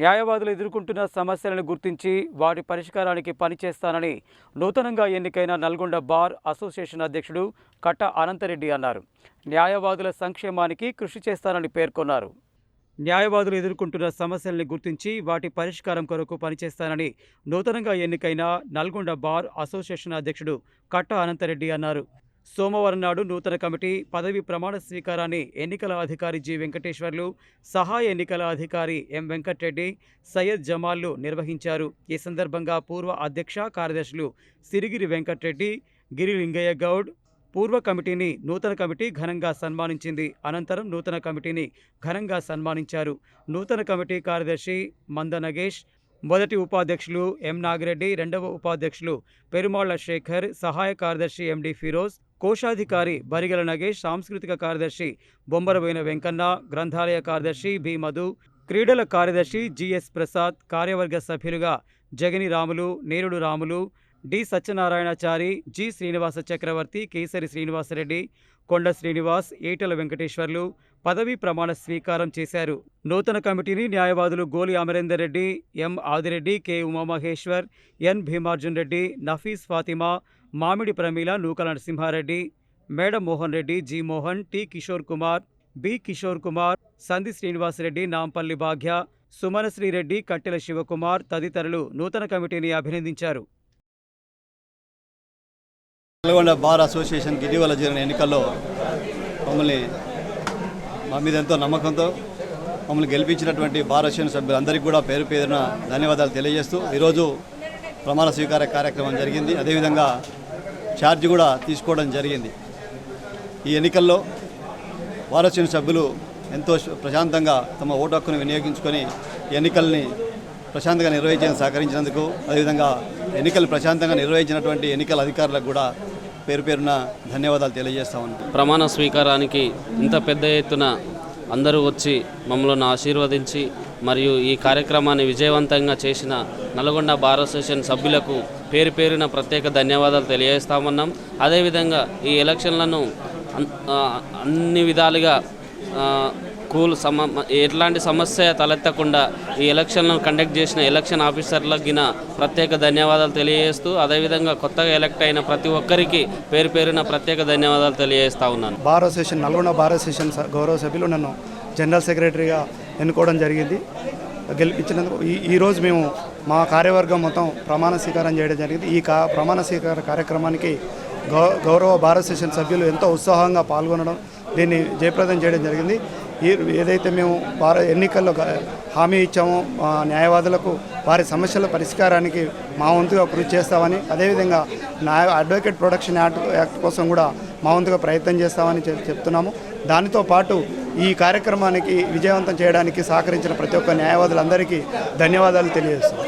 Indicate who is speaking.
Speaker 1: న్యాయవాదులు ఎదుర్కొంటున్న సమస్యలను గుర్తించి వాటి పరిష్కారానికి పనిచేస్తానని నూతనంగా ఎన్నికైన నల్గొండ బార్ అసోసియేషన్ అధ్యక్షుడు కట్ట అనంతరెడ్డి అన్నారు. న్యాయవాదుల సంక్షేమానికి కృషి చేస్తానని పేర్కొన్నారు. న్యాయవాదులు ఎదుర్కొంటున్న సమస్యల్ని గుర్తించి వాటి పరిష్కారం కొరకు పనిచేస్తానని నూతనంగా ఎన్నికైన నల్గొండ బార్ అసోసియేషన్ అధ్యక్షుడు కట్ట అనంతరెడ్డి అన్నారు. సోమవారం నాడు నూతన కమిటీ పదవి ప్రమాణ స్వీకారాన్ని ఎన్నికల అధికారి జి వెంకటేశ్వర్లు సహాయ ఎన్నికల అధికారి ఎం వెంకట్రెడ్డి సయ్యద్ జమాల్లు నిర్వహించారు. ఈ సందర్భంగా పూర్వ అధ్యక్ష కార్యదర్శులు సిరిగిరి వెంకట్రెడ్డి గిరి లింగయ్య గౌడ్ పూర్వ కమిటీని నూతన కమిటీ ఘనంగా సన్మానించింది. అనంతరం నూతన కమిటీని ఘనంగా సన్మానించారు. నూతన కమిటీ కార్యదర్శి మంద నగేష్ మొదటి ఉపాధ్యక్షులు ఎం నాగిరెడ్డి రెండవ ఉపాధ్యక్షులు పెరుమాళ్ళ శేఖర్ సహాయ కార్యదర్శి ఎండి ఫిరోజ్ కోశాధికారి బరిగల నగేష్ సాంస్కృతిక కార్యదర్శి బొంబరబోయిన వెంకన్న గ్రంథాలయ కార్యదర్శి బి. మధు క్రీడల కార్యదర్శి జిఎస్ ప్రసాద్ కార్యవర్గ సభ్యులుగా జగని రాములు నేరుడు రాములు డి సత్యనారాయణాచారి జి శ్రీనివాస చక్రవర్తి కేసరి శ్రీనివాసరెడ్డి కొండ శ్రీనివాస్ ఈటల వెంకటేశ్వర్లు పదవీ ప్రమాణ స్వీకారం చేశారు. నూతన కమిటీని న్యాయవాదులు Goli Amarender Reddy M Adireddy K Umamaheshwar N Bhimarjun Reddy Nafees Fatima Mamidi Pramila Nukala Narasimhareddy Medam Mohan Reddy G Mohan T Kishore Kumar B Kishore Kumar Sandhi Srinivasareddy Nampally భాగ్య సుమనశ్రీరెడ్డి కట్టెల శివకుమార్ తదితరులు నూతన కమిటీని అభినందించారు.
Speaker 2: నల్గొండ బార్ అసోసియేషన్కి ఇటీవల జరిగిన ఎన్నికల్లో మమ్మల్ని మా మీద ఎంతో నమ్మకంతో మమ్మల్ని గెలిపించినటువంటి బార్ అసోసియేషన్ సభ్యులందరికీ కూడా పేరు పేరున ధన్యవాదాలు తెలియజేస్తూ ఈరోజు ప్రమాణ స్వీకార కార్యక్రమం జరిగింది. అదేవిధంగా ఛార్జ్ కూడా తీసుకోవడం జరిగింది. ఈ ఎన్నికల్లో బార్ అసోసియేషన్ సభ్యులు ఎంతో ప్రశాంతంగా తమ ఓటు హక్కును వినియోగించుకొని ఎన్నికల్ని ప్రశాంతంగా నిర్వహించడానికి సహకరించినందుకు అదేవిధంగా ఎన్నికలు ప్రశాంతంగా నిర్వహించినటువంటి ఎన్నికల అధికారులకు కూడా పేరు పేరున ధన్యవాదాలు తెలియజేస్తామని
Speaker 3: ప్రమాణ స్వీకారానికి ఇంత పెద్ద ఎత్తున అందరూ వచ్చి మమ్మల్ని ఆశీర్వదించి మరియు ఈ కార్యక్రమాన్ని విజయవంతంగా చేసిన నల్గొండ బార్ అసోసియేషన్ సభ్యులకు పేరు పేరున ప్రత్యేక ధన్యవాదాలు తెలియజేస్తామన్నాం. అదేవిధంగా ఈ ఎలక్షన్లను అన్ని విధాలుగా కూల్ సమ ఎట్లాంటి సమస్య తలెత్తకుండా ఈ ఎలక్షన్లను కండక్ట్ చేసిన ఎలక్షన్ ఆఫీసర్లకు గిన ప్రత్యేక ధన్యవాదాలు తెలియజేస్తూ అదేవిధంగా కొత్తగా ఎలక్ట్ అయిన ప్రతి ఒక్కరికి పేరు పేరున ప్రత్యేక ధన్యవాదాలు తెలియజేస్తా ఉన్నాను.
Speaker 4: Bar association Nalgonda bar association స- గౌరవ సభ్యులు నన్ను జనరల్ సెక్రటరీగా ఎన్నుకోవడం జరిగింది. గెలిపించినందుకు ఈ ఈరోజు మేము మా కార్యవర్గం మొత్తం ప్రమాణ స్వీకారం చేయడం జరిగింది. ఈ కా ప్రమాణ స్వీకార కార్యక్రమానికి గౌ గౌరవ భారత సెషన్ సభ్యులు ఎంతో ఉత్సాహంగా పాల్గొనడం దీన్ని జయప్రదం చేయడం జరిగింది. ఏదైతే మేము వారి ఎన్నికల్లో హామీ ఇచ్చామో మా న్యాయవాదులకు వారి సమస్యల పరిష్కారానికి మా వంతుగా కృషి చేస్తామని అదేవిధంగా న్యాయ అడ్వకేట్ ప్రొడక్షన్ యాక్ట్ యాక్ట్ కోసం కూడా మా వంతుగా ప్రయత్నం చేస్తామని చెప్- చెప్తున్నాము. దానితో పాటు ఈ కార్యక్రమానికి విజయవంతం చేయడానికి సహకరించిన ప్రతి ఒక్క న్యాయవాదులందరికీ ధన్యవాదాలు తెలియజేస్తున్నాం.